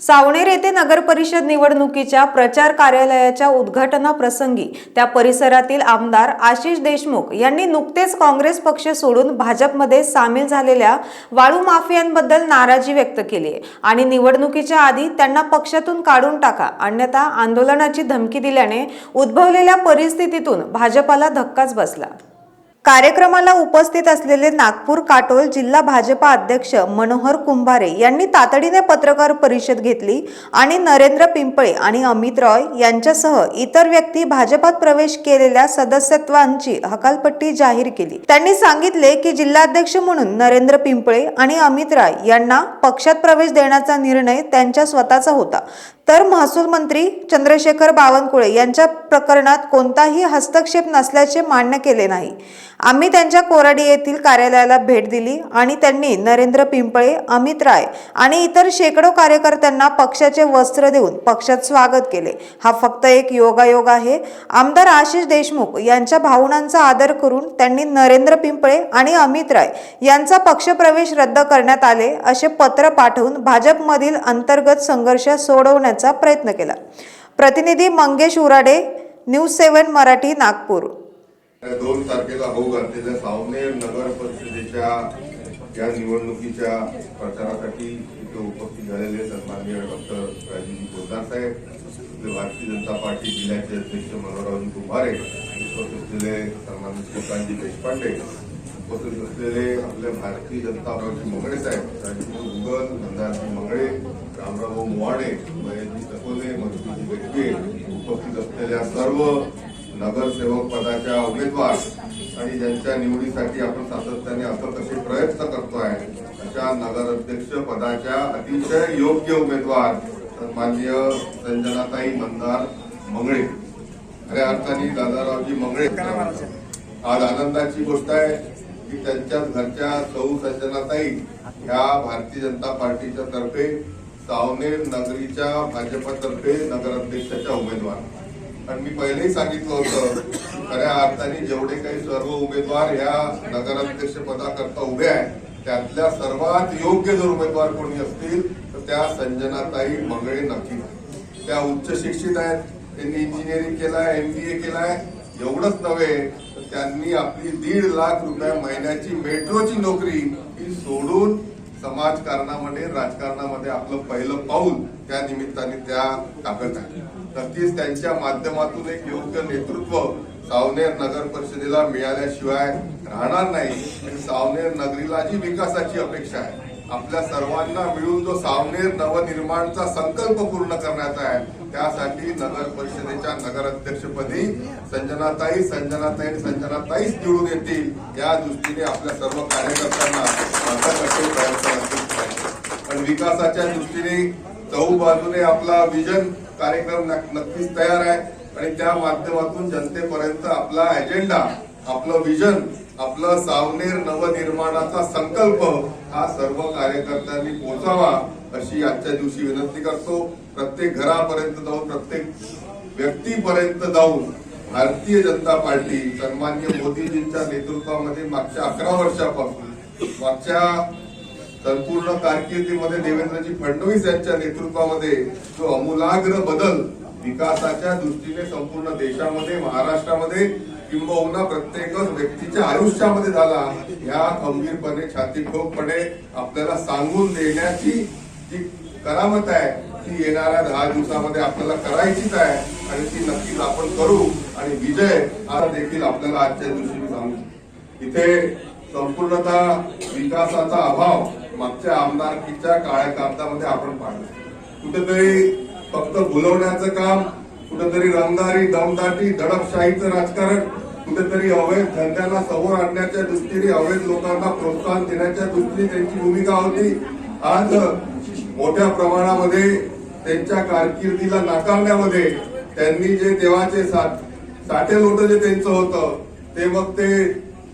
सावनेर येथे नगर परिषद निवडणुकीच्या प्रचार कार्यालयाच्या उद्घाटनाप्रसंगी त्या परिसरातील आमदार आशिष देशमुख यांनी नुकतेच काँग्रेस पक्ष सोडून भाजपमध्ये सामील झालेल्या वाळू माफियांबद्दल नाराजी व्यक्त केली आहे आणि निवडणुकीच्या आधी त्यांना पक्षातून काढून टाका अन्यथा आंदोलनाची धमकी दिल्याने उद्भवलेल्या परिस्थितीतून भाजपाला धक्काच बसला. कार्यक्रमाला उपस्थित असलेले नागपूर काटोल जिल्हा भाजपा अध्यक्ष मनोहर कुंभारे यांनी तातडीने पत्रकार परिषद घेतली आणि नरेंद्र पिंपळे आणि अमित रॉय यांच्यासह इतर व्यक्ती भाजपात प्रवेश केलेल्या सदस्यत्वांची हकालपट्टी जाहीर केली. त्यांनी सांगितले की जिल्हाध्यक्ष म्हणून नरेंद्र पिंपळे आणि अमित राय यांना पक्षात प्रवेश देण्याचा निर्णय त्यांच्या स्वतःचा होता. तर महसूल मंत्री चंद्रशेखर बावनकुळे यांच्या प्रकरणात कोणताही हस्तक्षेप नसल्याचे मान्य केले नाही. आम्ही त्यांच्या कोराडी येथील कार्यालयाला भेट दिली आणि त्यांनी नरेंद्र पिंपळे अमित राय आणि इतर शेकडो कार्यकर्त्यांना पक्षाचे वस्त्र देऊन पक्षात स्वागत केले. हा फक्त एक योगायोग आहे. आमदार आशिष देशमुख यांच्या भावनांचा आदर करून त्यांनी नरेंद्र पिंपळे आणि अमित राय यांचा पक्षप्रवेश रद्द करण्यात आले असे पत्र पाठवून भाजपमधील अंतर्गत संघर्ष सोडवण्यात करण्याचा प्रयत्न केला. प्रतिनिधी मंगेश उराडे न्यूज सेव्हन मराठी नागपूर. दोन तारखेला होऊ घातलेल्या सावनेर नगर परिषदेच्या या निवडणुकीच्या प्रचारासाठी इथे उपस्थित झालेले सन्माननीय डॉक्टर राजीवजी पोदार साहेब. भारतीय जनता पार्टी जिल्ह्याचे अध्यक्ष मनोहररावजी कुंभारे. उपस्थित असलेले सन्माननीय श्रीकांतजी देशपांडे. उपस्थित असलेले आपल्या भारतीय जनता पार्टी मंगळे साहेब राजीव गुगल नंदाजी मंगळे रामराव मोवाडे महेशजी तकोले मनोजीजी बेटके उपस्थित असलेल्या सर्व नगरसेवक पदाच्या उमेदवार आणि ज्यांच्या निवडीसाठी आपण सातत्याने असं कसे प्रयत्न करतोय अशा नगराध्यक्ष पदाच्या अतिशय योग्य उमेदवार सन्माननीय संजनाताई मंदार मंगळे. खऱ्या अर्थाने दादारावजी मंगळे. आज आनंदाची गोष्ट आहे की त्यांच्या घरच्या सौ संजनाताई ह्या भारतीय जनता पार्टीच्या तर्फे सावनेर नगरीच्या भाजपातर्फे नगराध्यक्षाच्या उमेदवार. आणि मी पहिलेही सांगितलं होतं खऱ्या अर्थाने जेवढे काही सर्व उमेदवार ह्या नगराध्यक्ष पदाकरता उभे आहेत त्यातल्या सर्वात योग्य जर उमेदवार कोणी असतील तर त्या संजनाताई मंगळे नक्की. त्या उच्च शिक्षित आहेत त्यांनी इंजिनिअरिंग केलं केलाय एमबीए आहे एवढंच नव्हे तर त्यांनी आपली दीड लाख रुपये महिन्याची मेट्रोची नोकरी ही सोडून समाजकारणामध्ये राजकारणामध्ये आपलं पहिलं पाऊल त्या निमित्ताने त्या टाकत आहे. नक्कीच त्यांच्या माध्यमातून एक योग्य नेतृत्व सावनेर नगर परिषदेला मिळाल्याशिवाय राहणार नाही. आणि सावनेर नगरीला जी विकासाची अपेक्षा आहे आपल्या सर्वांना मिळून जो सावनेर नवनिर्माणचा संकल्प पूर्ण करण्याचा आहे त्यासाठी नगर परिषदेच्या नगराध्यक्षपदी संजनाताई संजनाताई आणि संजनाताईच निवडून येतील या दृष्टीने आपल्या सर्व कार्यकर्त्यांना प्रयत्न पण विकासाच्या दृष्टीने चहू बाजूने आपला विजन कार्यक्रम नक्कीच तयार आहे. आणि त्या माध्यमातून जनतेपर्यंत आपला अजेंडा आपलं विजन आपला सावनेर नवनिर्माणाचा संकल्प हा सर्व कार्यकर्त्यांनी पोहोचावा अशी आजच्या दिवशी विनंती करतो. प्रत्येक घरापर्यंत जाऊन प्रत्येक व्यक्तीपर्यंत जाऊन भारतीय जनता पार्टी सन्मान्य मोदीजींच्या नेतृत्वामध्ये मागच्या अकरा वर्षापासून मागच्या संपूर्ण कारकिर्दीमध्ये देवेंद्रजी फडणवीस यांच्या नेतृत्वामध्ये जो अमूलाग्र बदल विकासाच्या दृष्टीने संपूर्ण देशामध्ये महाराष्ट्रामध्ये किंबहुना प्रत्येकच व्यक्तीच्या आयुष्यामध्ये झाला या खंबीरपणे छाती ठोकपणे आपल्याला सांगून देण्याची जी करामत आहे ती येणाऱ्या दहा दिवसामध्ये आपल्याला करायचीच आहे आणि ती नक्कीच आपण करू. आणि विजय हा देखील आपल्याला आजच्या दिवशी मी सांगू. इथे संपूर्णतः विकासाचा अभाव मागच्या आमदारकीच्या काळ्या कागदामध्ये आपण पाहिलं. कुठेतरी फक्त भुलवण्याचं काम कुठेतरी रंगारी दमदाटी दडपशाहीचं राजकारण कुठेतरी अवैध धंद्यांना समोर आणण्याच्या दृष्टीने अवैध लोकांना प्रोत्साहन देण्याच्या दृष्टीने त्यांची भूमिका होती. आज मोठ्या प्रमाणामध्ये त्यांच्या कारकिर्दीला नाकारण्यामध्ये त्यांनी जे देवाचे साठे लोट जे त्यांचं होतं ते मग ते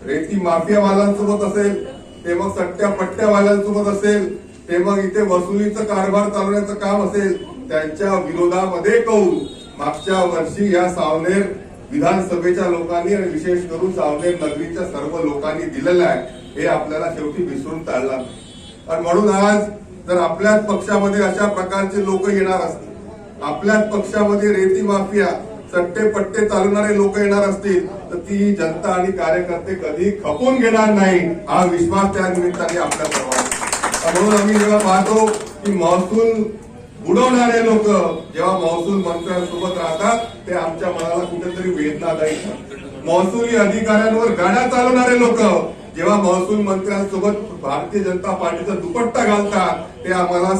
रेती माफियावाल्यांसोबत असेल ते मग सट्ट्या पट्ट्यावाल्यांसोबत असेल ते मग इथे वसुलीचं कारभार चालवण्याचं काम असेल त्यांच्या विरोधामध्ये कळून मागच्या वर्षी या सावनेर विधानसभेच्या लोकांनी आणि विशेष करून सावनेर नगरीच्या सर्व लोकांनी दिलेलं आहे हे आपल्याला शेवटी विसरून चालणार नाही. आणि म्हणून आज जर आपल्याच पक्षामध्ये अशा प्रकारचे लोक येणार असतील आपल्याच पक्षामध्ये रेती माफिया सट्टे पट्टे चालवणारे लोक येणार असतील तर ती जनता आणि कार्यकर्ते कधी खपून घेणार नाही हा विश्वास त्या निमित्ताने आपल्या सर्वांना म्हणून आम्ही जेव्हा पाहतो की महसूल बुडवणारे लोक जेव्हा महसूल मंत्र्यांसोबत राहतात ते आमच्या मनाला कुठेतरी वेदनादायी महसुली अधिकाऱ्यांवर गाड्या चालवणारे लोक जेव्हा महसूल मंत्र्यांसोबत भारतीय जनता पार्टीचा दुपट्टा घालतात ते आम्हाला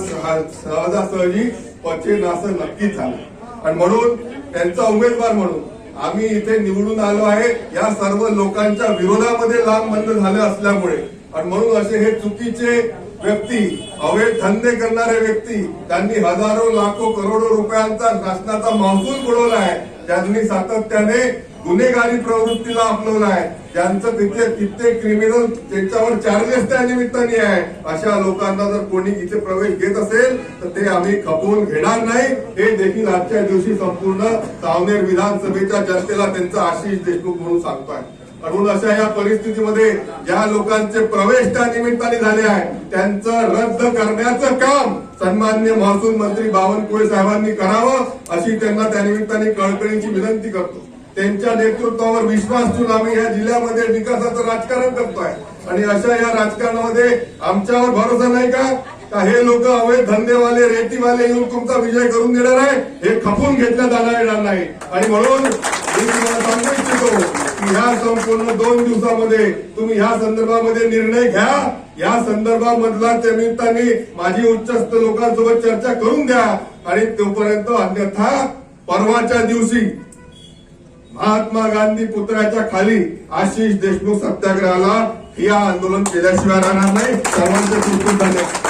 सहजासहजी पचेन असं नक्कीच झालं. आणि म्हणून त्यांचा उमेदवार म्हणून आम्ही इथे निवडून आलो आहे. या सर्व लोकांच्या विरोधामध्ये लांब बंद झाले असल्यामुळे. आणि म्हणून असे हे चुकीचे व्यक्ती अवैध धंदे करणारे व्यक्ती त्यांनी हजारो लाखो करोडो रुपयांचा शासनाचा महसूल बुडवला आहे. ज्यांनी सातत्याने गुन्हेगारी प्रवृत्तीला आपलवला आहे. ज्यांचं तिथे कित्येक क्रिमिनल त्यांच्यावर चार्जेस त्या निमित्ताने आहे. अशा लोकांना जर कोणी इथे प्रवेश घेत असेल तर ते आम्ही खपवून घेणार नाही. हे देखील आजच्या दिवशी संपूर्ण सावनेर विधानसभेच्या जनतेला त्यांचा आशिष देशमुख म्हणून सांगतोय. म्हणून अशा या परिस्थितीमध्ये ज्या लोकांचे प्रवेश त्या निमित्ताने झाले आहे त्यांचं रद्द करण्याचं काम सन्मान्य महसूल मंत्री बावनकुळे साहेबांनी करावं अशी त्यांना त्या निमित्ताने कळकळीची विनंती करतो. त्यांच्या नेतृत्वावर विश्वास ठेवून आम्ही या जिल्ह्यामध्ये विकासाचं राजकारण करतोय. आणि अशा या राजकारणामध्ये आमच्यावर भरोसा नाही का? का हे लोक अवैध धंदेवाले रेतीवाले येऊन तुमचा विजय करून देणार आहे हे खपून घेतल्या जाणार येणार नाही. आणि म्हणून मी तुम्हाला सांगू इच्छितो की ह्या संपूर्ण दोन दिवसामध्ये तुम्ही ह्या संदर्भामध्ये निर्णय घ्या. या संदर्भामधला त्या निमित्ताने माझी उच्चस्थ लोकांसोबत चर्चा करून द्या. आणि तोपर्यंत अन्यथा परवाच्या दिवशी महात्मा गांधी पुतळ्याच्या खाली आशिष देशमुख सत्याग्रहाला हे आंदोलन केल्याशिवाय राहणार नाही. सर्वांचे खूप खूप धन्यवाद.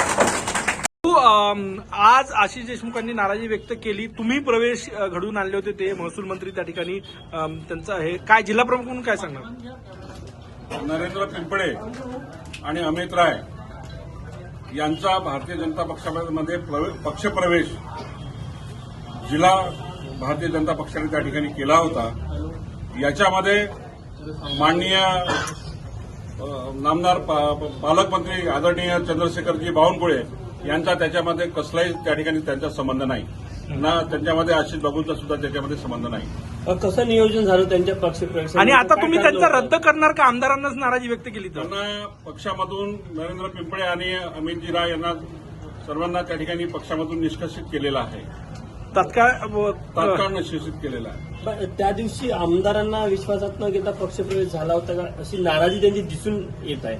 तू, आज आशिष देशमुखांनी नाराजी व्यक्त केली. तुम्ही प्रवेश घडवून आणले होते ते महसूल मंत्री त्या ठिकाणी. त्यांचं हे काय जिल्हा प्रमुख म्हणून काय सांगणार? नरेंद्र पिंपळे आणि अमित राय यांचा भारतीय जनता पक्षामध्ये प्रवे- पक्षप्रवेश जिल्हा भारतीय जनता पक्षाने त्या ठिकाणी केला होता. याच्यामध्ये माननीय नामदार पा- पालकमंत्री आदरणीय चंद्रशेखरजी बावनकुळे यांचा त्याच्यामध्ये कसलाही त्या ठिकाणी त्यांचा संबंध नाही. ना त्यांच्यामध्ये आशिष बाबूंचा सुद्धा त्याच्यामध्ये संबंध नाही. अ, कसं नियोजन झालं त्यांच्या पक्षप्रवेशाचं? आणि आता तुम्ही त्यांचा? रद्द करणार का? आमदारांनाच नाराजी व्यक्त केली त्यांना पक्षामधून नरेंद्र पिंपळे आणि अमितजी राय यांना सर्वांना त्या ठिकाणी पक्षामधून निष्कासित केलेलं आहे. तात्काळ तात्काळ निष्कासित केलेलं आहे. त्या दिवशी आमदारांना विश्वासात न घेता पक्षप्रवेश झाला होता का? अशी नाराजी त्यांची दिसून येत आहे.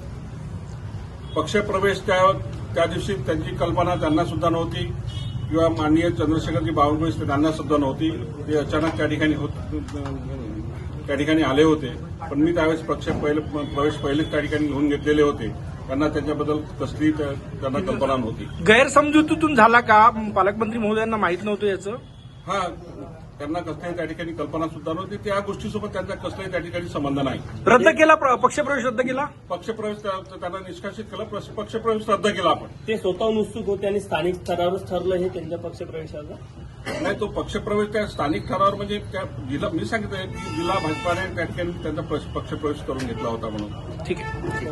पक्षप्रवेश त्या त्या दिवशी त्यांची कल्पना त्यांना सुद्धा नव्हती. किंवा माननीय चंद्रशेखरजी बावनकुळे त्यांना सुद्धा नव्हती. ते अचानक त्या ठिकाणी होत त्या ठिकाणी आले होते. पण मी त्यावेळेस पक्ष पहिले प्रवेश पहिलेच त्या ठिकाणी घेऊन घेतलेले होते. त्यांना त्याच्याबद्दल कसली त्या- त्यांना कल्पना नव्हती. गैरसमजुतीतून झाला का? पालकमंत्री महोदयांना माहीत नव्हतं याचं? हा. त्यांना कसल्याही त्या ठिकाणी कल्पना सुद्धा नव्हती. त्या गोष्टीसोबत त्यांचा कसलाही त्या ठिकाणी संबंध नाही. रद्द केला प्र- पक्षप्रवेश रद्द केला? पक्षप्रवेश त्या- त्यांना निष्कासित केला पक्ष- पक्षप्रवेश रद्द केला आपण. ते स्वतःहून उत्सुक होते आणि स्थानिक स्तरावरच ठरलं हे त्यांच्या पक्षप्रवेशाचं? नाही तो पक्षप्रवेश त्या स्थानिक ठरावावर म्हणजे त्या जिल्हा मी सांगितलं की जिल्हा भाजपाने त्या ठिकाणी त्यांचा पक्ष- पक्षप्रवेश करून घेतला होता म्हणून. ठीक आहे.